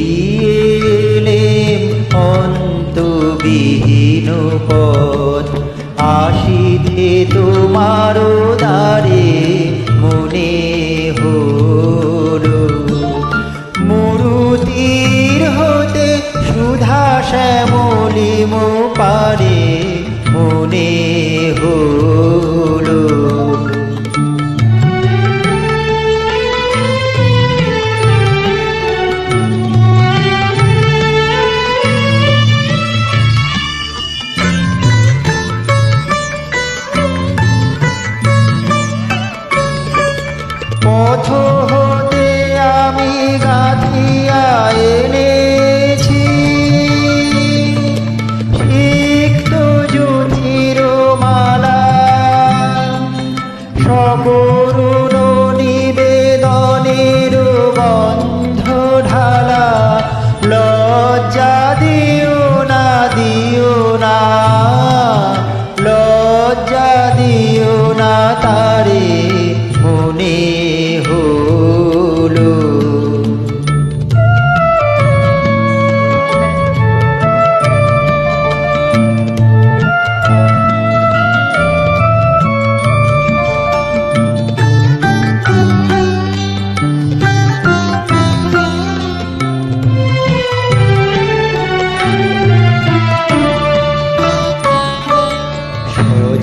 ফিরিয়ে অন্তবিহীন পথ। আসিতে তোমার দারে মনে হল। মরুতির হতে সুধা শ্যামলি মন পথ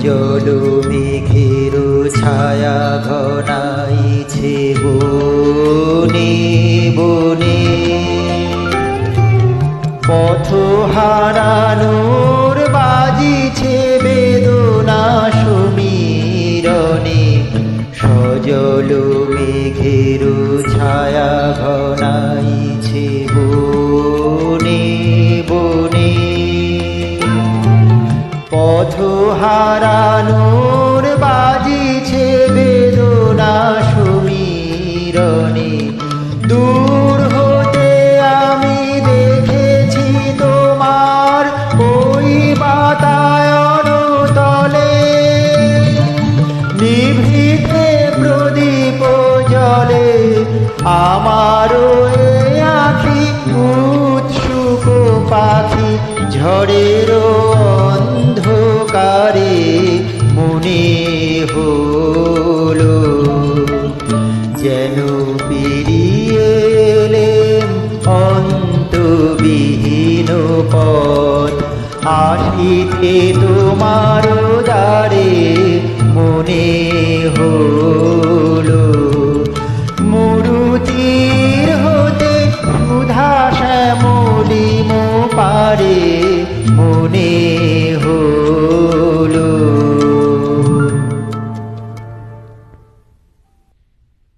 সজল মেঘের ছায়া ঘনাইছে বনে পথ হারানোর বাজিছে বেদনা সমীরণে। দূর হতে আমি দেখেছি তোমার ওই বাতায়ন তলে। নিভৃতে প্রদীপ জলে আমারও এ আখি, উৎসুক পাখি ঝড়ের অন্ধকারে মনে হলো যেন পেরিয়ে এলেম অন্তবিহীন পথ। আসিতে তোমার দ্বারে মনে হলো